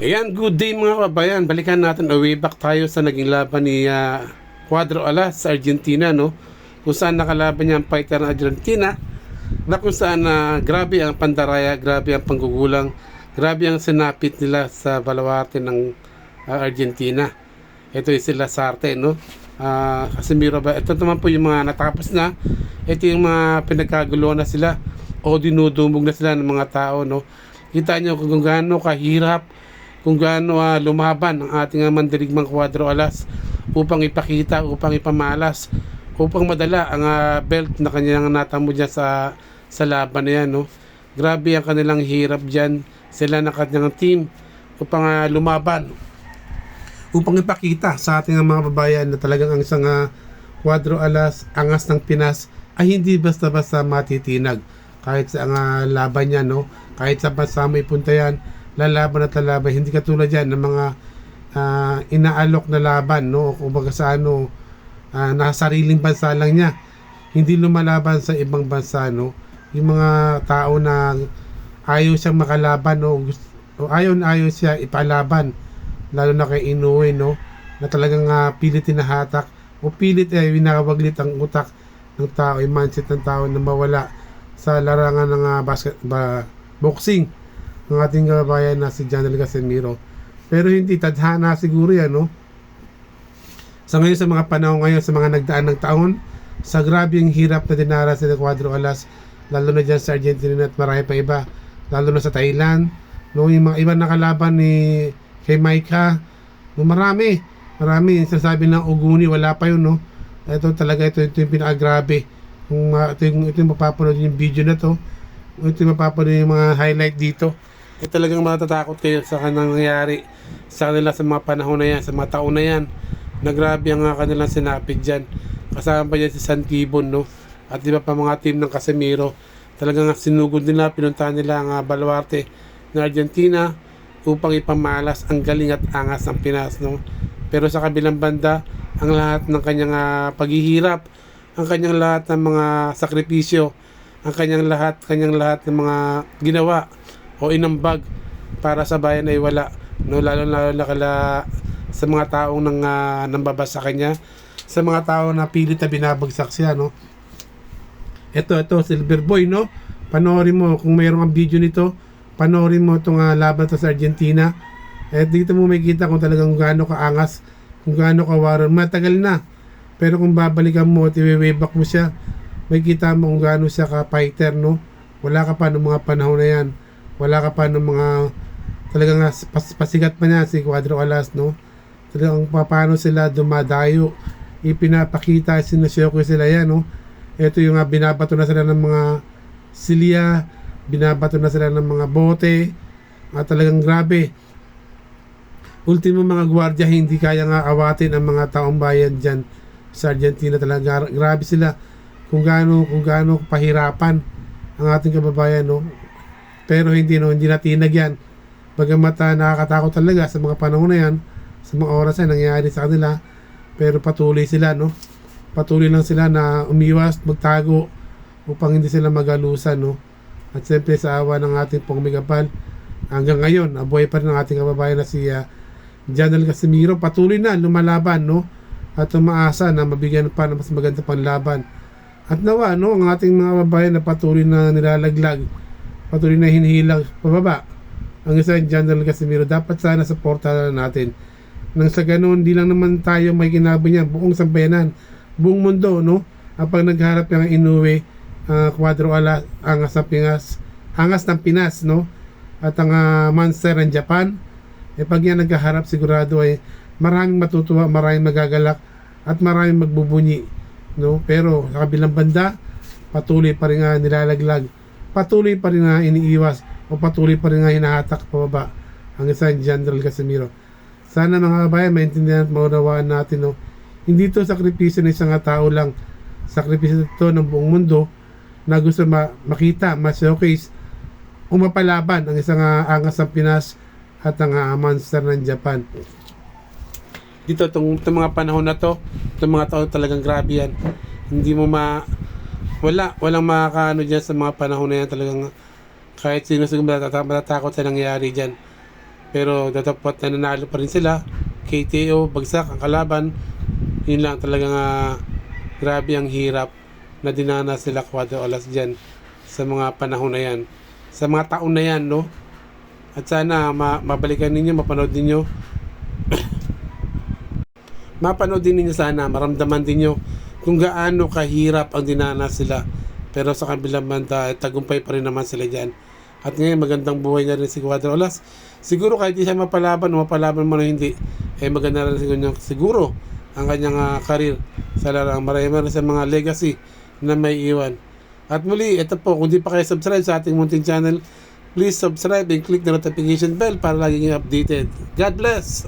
Ayan, good day mga kabayan. Balikan natin uh, way back tayo sa naging laban ni ah, Cuadro Alas sa Argentina, no? Kung saan nakalaban niya ang fighter ng Argentina na kung saan ah, grabe ang pandaraya, grabe ang panggugulang, grabe ang sinapit nila sa baluarte ng ah, Argentina. Ito yung sila Sarte, no? Ah, Casemiro ba? Ito naman po yung mga natapos na. Ito yung mga pinagkagulo na sila o dinudumog na sila ng mga tao, no? Kita niyo kung gaano kahirap kung gaano ah, lumaban ang ating ah, mandirigmang kwadro alas upang ipakita, upang ipamalas, upang madala ang ah, belt na kanyang natamo dyan sa, sa laban na yan. No? Grabe ang kanilang hirap dyan. Sila ng kanyang team upang ah, lumaban. Upang ipakita sa ating mga babayan na talagang ang isang ah, kwadro alas, angas ng Pinas ay hindi basta-basta matitinag. Kahit sa ah, laban yan, no? kahit sa bansa may punta yan, lalaban at lalaban. Hindi katulad yan ng mga ah, inaalok na laban, no? Kumbaga sa ano, ah, nasa sariling bansa lang niya. Hindi lumalaban sa ibang bansa, no? Yung mga tao na ayaw siyang makalaban, no? Gusto, o ayaw na ayaw siya ipalaban. Lalo na kay Inoue, no? Na talagang ah, pilit tinahatak o pilit eh, winawaglit ang utak ng tao, yung mindset ng tao na mawala sa larangan ng ah, basket, ba, boxing ng ating kababayan na si Janel Casemiro. Pero hindi tadhana siguro yan, no? Sa ngayon, sa mga panahon ngayon, sa mga nagdaan ng taon, sa grabe yung hirap na dinaras ni Cuadro Alas, lalo na dyan sa Argentina at marami pa iba, lalo na sa Thailand, no? Yung mga iba nakalaban ni kay Maika, no? marami, marami, sinasabi ng Uguni, wala pa yun, no? Ito talaga, ito, ito yung pinakagrabe. Kung uh, ito, yung, ito yung mapapanood yung video na to, ito yung mapapanood yung mga highlight dito. Eh talagang matatakot kayo sa kanang nangyari sa kanila sa mga panahon na yan, sa mga taon na yan. Na grabe ang kanilang sinapit dyan. Kasama pa dyan si Santibon, no? At di pa mga team ng Casemiro, talagang sinugod nila, pinuntahan nila ang uh, baluarte ng Argentina upang ipamalas ang galing at angas ng Pinas, no? Pero sa kabilang banda, ang lahat ng kanyang uh, paghihirap, ang kanyang lahat ng mga sakripisyo, ang kanyang lahat, kanyang lahat ng mga ginawa o inambag para sa bayan ay wala no? Lalo lalo na kala sa mga taong nang uh, nambabas sa kanya sa mga tao na pilit na binabagsak siya no? Ito ito Silver Boy no? Panoorin mo kung mayroong video nito. Panoorin mo itong uh, laban to sa Argentina. Eh dito mo makikita kung talagang gaano kaangas kung gaano kawaran. Matagal na pero kung babalikan mo at i-way back mo siya makikita mo kung gaano siya ka fighter no? Wala ka pa ng mga panahon na yan wala ka pa ng mga talagang pas, pasigat pa niya si Cuadro Alas no? Talagang paano sila dumadayo? Ipinapakita sinusyoko sila yan no? Ito yung binabato na sila ng mga silya binabato na sila ng mga bote. At talagang grabe. Ultimo mga gwardiya hindi kaya nga awatin ang mga taong bayan dyan. Sa Argentina talaga grabe sila. Kung gaano kung gaano pahirapan ang ating kababayan no pero hindi no hindi natinag yan. Bagamat uh, nakakatakot talaga sa mga panahon na yan sa mga oras na nangyayari sa kanila pero patuloy sila no? Patuloy lang sila na umiwas magtago upang hindi sila magalusan no? At siyempre sa awa ng ating pong megapal hanggang ngayon abuhay pa rin ang ating kababayan na si uh, Janel Casimiro. Patuloy na lumalaban no? At umaasa na mabigyan pa ng mas maganda pang laban at nawa no ang ating mga kababayan na patuloy na nilalaglag patuloy na hinihilang pababa. Ang isang General Casimiro dapat sana suportahan natin. Nang sa ganun di lang naman tayo may ginabay niya buong sambayanan buong mundo no? Kapag nagharap yung inuwi uh, Cuadro Ala angas ng Pinas angas ng Pinas no? At ang uh, Monster ng Japan. Eh pag yan naghaharap sigurado ay maraming matutuwa maraming magagalak at maraming magbubunyi no? Pero sa kabilang banda patuloy pa rin nga nilalaglag patuloy pa rin nga iniiwas o patuloy pa rin nga hinahatak pababa ang isang General Casimiro. Sana mga kabayan, maintindihan at maunawaan natin, no? Hindi to sakripisyo ng isang tao lang. Sakripisyo ito ng buong mundo na gusto ma- makita, ma-showcase, umapalaban ang isang uh, angas ng Pinas at ang uh, monster ng Japan. Dito, itong, itong mga panahon na to, itong mga tao talagang grabe yan. Hindi mo ma wala, walang makakaano dyan sa mga panahon na yan talagang kahit sino siguro matatakot, sa nangyayari dyan. Pero dapat nananalo pa rin sila. KTO, bagsak ang kalaban. Yun lang talagang ah, grabe ang hirap na dinanas sila Quadro Alas dyan sa mga panahon na yan. Sa mga taon na yan, no? At sana ma- mabalikan ninyo, mapanood ninyo. mapanood din ninyo sana, maramdaman din nyo kung gaano kahirap ang dinanas sila. Pero sa kabilang banda, eh, tagumpay pa rin naman sila dyan. At ngayon, magandang buhay na rin si Cuadro Alas. Siguro kahit di siya mapalaban o mapalaban mo na hindi, eh maganda rin siguro, siguro ang kanyang ah, karir sa larang. Marami rin sa mga legacy na may iwan. At muli, ito po, kung di pa kayo subscribe sa ating munting channel, please subscribe and click the notification bell para lagi nyo updated. God bless!